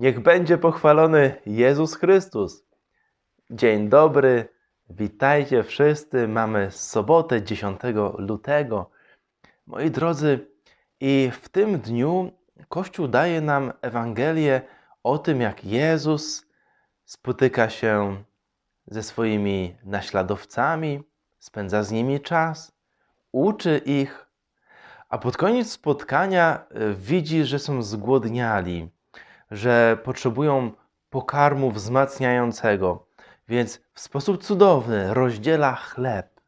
Niech będzie pochwalony Jezus Chrystus. Dzień dobry, witajcie wszyscy. Mamy sobotę 10 lutego. Moi drodzy, i w tym dniu Kościół daje nam Ewangelię o tym, jak Jezus spotyka się ze swoimi naśladowcami, spędza z nimi czas, uczy ich, a pod koniec spotkania widzi, że są zgłodniali, że potrzebują pokarmu wzmacniającego, więc w sposób cudowny rozdziela chleb,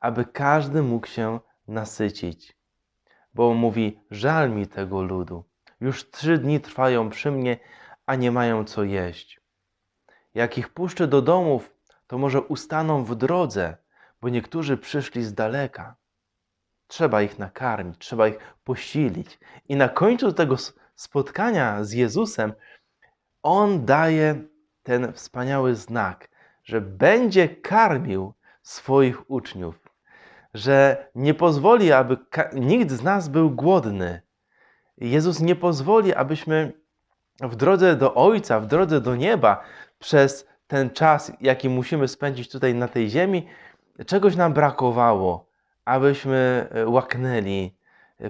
aby każdy mógł się nasycić. Bo mówi: Żal mi tego ludu. Już trzy dni trwają przy mnie, a nie mają co jeść. Jak ich puszczę do domów, to może ustaną w drodze, bo niektórzy przyszli z daleka. Trzeba ich nakarmić, trzeba ich posilić. I na końcu tego spotkania z Jezusem On daje ten wspaniały znak, że będzie karmił swoich uczniów, że nie pozwoli, aby nikt z nas był głodny. Jezus nie pozwoli, abyśmy w drodze do Ojca, w drodze do nieba, przez ten czas, jaki musimy spędzić tutaj na tej ziemi, czegoś nam brakowało, abyśmy e, łaknęli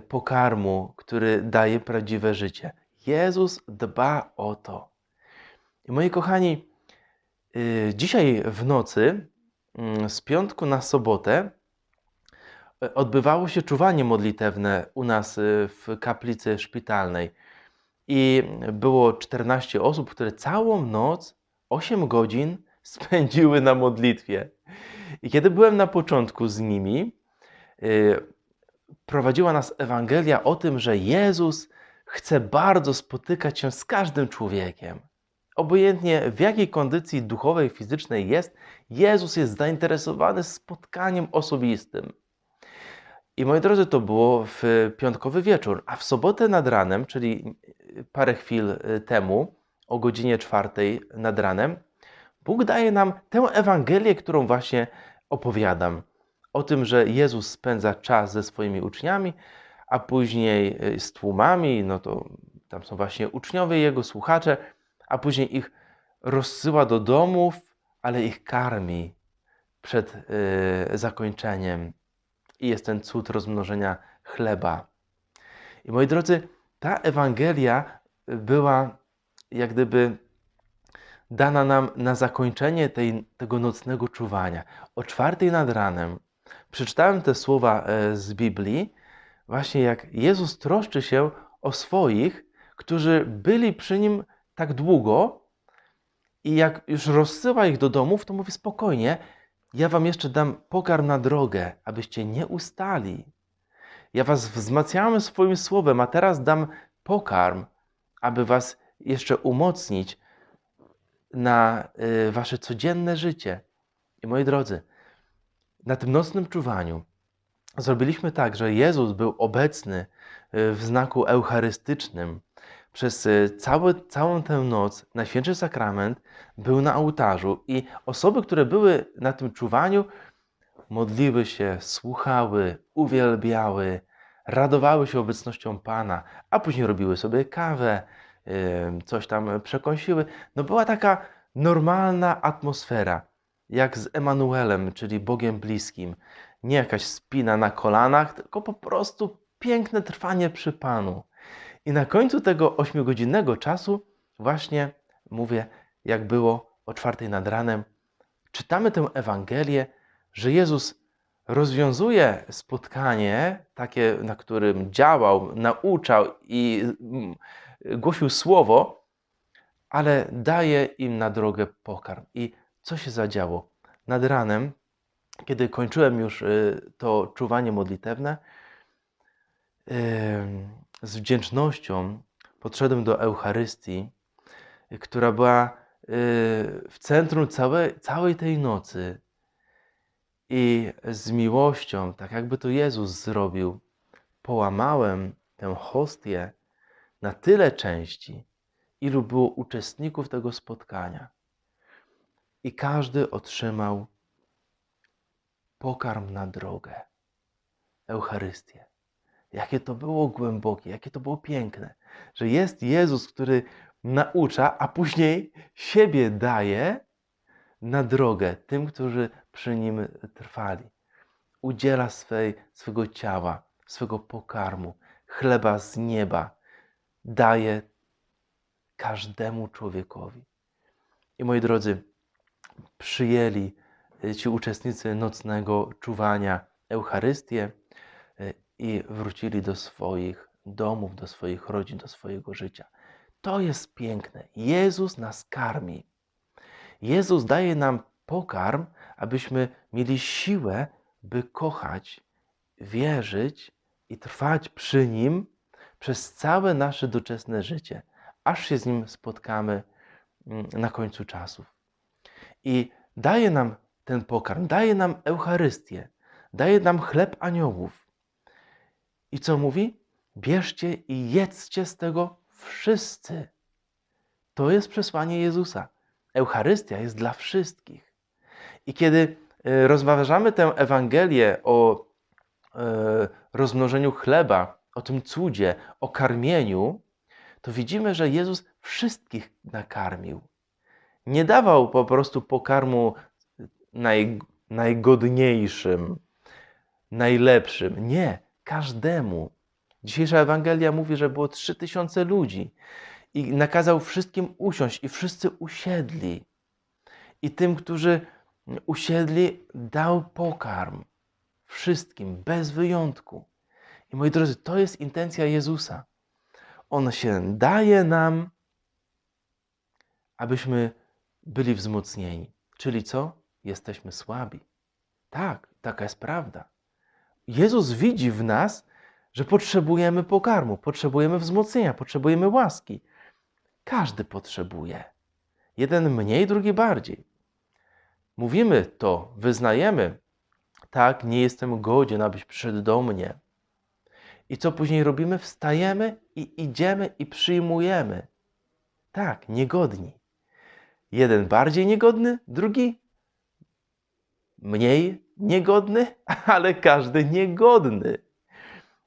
pokarmu, który daje prawdziwe życie. Jezus dba o to. I moi kochani, y, dzisiaj w nocy, mm, z piątku na sobotę, e, odbywało się czuwanie modlitewne u nas y, w kaplicy szpitalnej. I było 14 osób, które całą noc, 8 godzin spędziły na modlitwie. I kiedy byłem na początku z nimi, y, prowadziła nas Ewangelia o tym, że Jezus chce bardzo spotykać się z każdym człowiekiem. Obojętnie w jakiej kondycji duchowej, fizycznej jest, Jezus jest zainteresowany spotkaniem osobistym. I moi drodzy, to było w piątkowy wieczór, a w sobotę nad ranem, czyli parę chwil y, temu, o godzinie czwartej nad ranem, Bóg daje nam tę Ewangelię, którą właśnie opowiadam. O tym, że Jezus spędza czas ze swoimi uczniami, a później y, z tłumami, no to tam są właśnie uczniowie, Jego słuchacze, a później ich rozsyła do domów, ale ich karmi przed y, zakończeniem. I jest ten cud rozmnożenia chleba. I moi drodzy, ta Ewangelia była jak gdyby dana nam na zakończenie tej, tego nocnego czuwania. O czwartej nad ranem przeczytałem te słowa e, z Biblii, właśnie jak Jezus troszczy się o swoich, którzy byli przy nim tak długo i jak już rozsyła ich do domów, to mówi spokojnie, ja wam jeszcze dam pokarm na drogę, abyście nie ustali. Ja was wzmacniałem swoim słowem, a teraz dam pokarm, aby was jeszcze umocnić na y, wasze codzienne życie. I moi drodzy, na tym nocnym czuwaniu zrobiliśmy tak, że Jezus był obecny y, w znaku eucharystycznym. Przez y, całe, całą tę noc Najświętszy Sakrament był na ołtarzu i osoby, które były na tym czuwaniu, modliły się, słuchały, uwielbiały, radowały się obecnością Pana, a później robiły sobie kawę, ym, coś tam przekąsiły. No była taka normalna atmosfera, jak z Emanuelem, czyli Bogiem bliskim. Nie jakaś spina na kolanach, tylko po prostu piękne trwanie przy Panu. I na końcu tego ośmiogodzinnego czasu właśnie mówię, jak było o czwartej nad ranem, czytamy tę Ewangelię, że Jezus rozwiązuje spotkanie, takie, na którym działał, nauczał i mm, głosił słowo, ale daje im na drogę pokarm. I co się zadziało? Nad ranem, kiedy kończyłem już y, to czuwanie modlitewne, z wdzięcznością podszedłem do Eucharystii, która była y, w centrum całej, całej tej nocy. I z miłością, tak jakby to Jezus zrobił, połamałem tę hostię na tyle części, ilu było uczestników tego spotkania. I każdy otrzymał pokarm na drogę Eucharystię. Jakie to było głębokie, jakie to było piękne, że jest Jezus, który naucza, a później siebie daje na drogę tym, którzy przy nim trwali. Udziela swej, swego ciała, swego pokarmu, chleba z nieba. Daje każdemu człowiekowi. I moi drodzy, przyjęli y, ci uczestnicy nocnego czuwania Eucharystię y, i wrócili do swoich domów, do swoich rodzin, do swojego życia. To jest piękne. Jezus nas karmi. Jezus daje nam pokarm, abyśmy mieli siłę, by kochać, wierzyć i trwać przy Nim przez całe nasze doczesne życie, aż się z Nim spotkamy mm, na końcu czasów. I daje nam ten pokarm, daje nam Eucharystię, daje nam chleb aniołów. I co mówi? Bierzcie i jedzcie z tego wszyscy. To jest przesłanie Jezusa. Eucharystia jest dla wszystkich. I kiedy e, rozważamy tę Ewangelię o e, rozmnożeniu chleba, o tym cudzie, o karmieniu, to widzimy, że Jezus wszystkich nakarmił. Nie dawał po prostu pokarmu naj, najgodniejszym, najlepszym. Nie, każdemu. Dzisiejsza Ewangelia mówi, że było trzy tysiące ludzi i nakazał wszystkim usiąść i wszyscy usiedli. I tym, którzy usiedli, dał pokarm. Wszystkim, bez wyjątku. I moi drodzy, to jest intencja Jezusa. On się daje nam, abyśmy byli wzmocnieni. Czyli co? Jesteśmy słabi. Tak, taka jest prawda. Jezus widzi w nas, że potrzebujemy pokarmu, potrzebujemy wzmocnienia, potrzebujemy łaski. Każdy potrzebuje. Jeden mniej, drugi bardziej. Mówimy to, wyznajemy. Tak, nie jestem godzien, abyś przyszedł do mnie. I co później robimy? Wstajemy i idziemy i przyjmujemy. Tak, niegodni. Jeden bardziej niegodny, drugi mniej niegodny, ale każdy niegodny.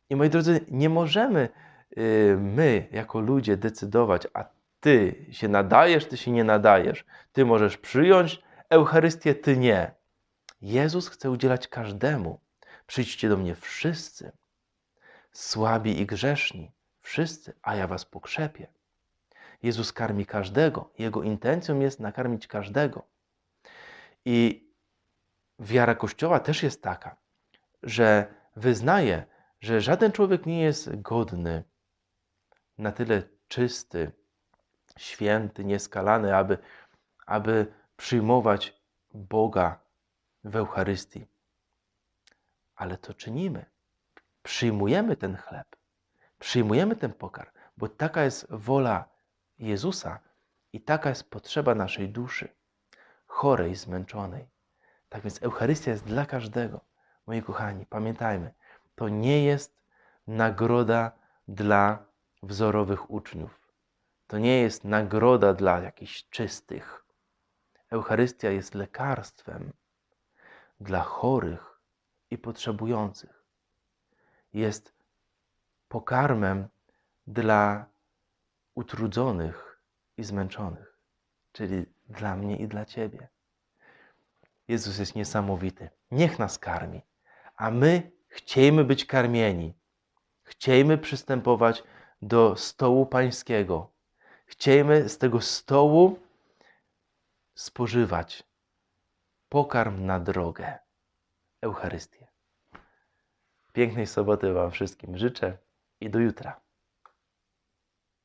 I moi drodzy, nie możemy y, my jako ludzie decydować, a ty się nadajesz, ty się nie nadajesz. Ty możesz przyjąć Eucharystię, ty nie. Jezus chce udzielać każdemu. Przyjdźcie do mnie wszyscy, słabi i grzeszni, wszyscy, a ja was pokrzepię. Jezus karmi każdego. Jego intencją jest nakarmić każdego. I wiara Kościoła też jest taka, że wyznaje, że żaden człowiek nie jest godny, na tyle czysty, święty, nieskalany, aby, aby przyjmować Boga w Eucharystii. Ale to czynimy. Przyjmujemy ten chleb, przyjmujemy ten pokarm, bo taka jest wola Jezusa i taka jest potrzeba naszej duszy, chorej, zmęczonej. Tak więc Eucharystia jest dla każdego. Moi kochani, pamiętajmy, to nie jest nagroda dla wzorowych uczniów. To nie jest nagroda dla jakichś czystych. Eucharystia jest lekarstwem dla chorych i potrzebujących. Jest pokarmem dla utrudzonych i zmęczonych, czyli dla mnie i dla Ciebie. Jezus jest niesamowity. Niech nas karmi, a my chciejmy być karmieni. Chciejmy przystępować do stołu pańskiego. Chciejmy z tego stołu spożywać pokarm na drogę, Eucharystię. Pięknej soboty Wam wszystkim życzę i do jutra.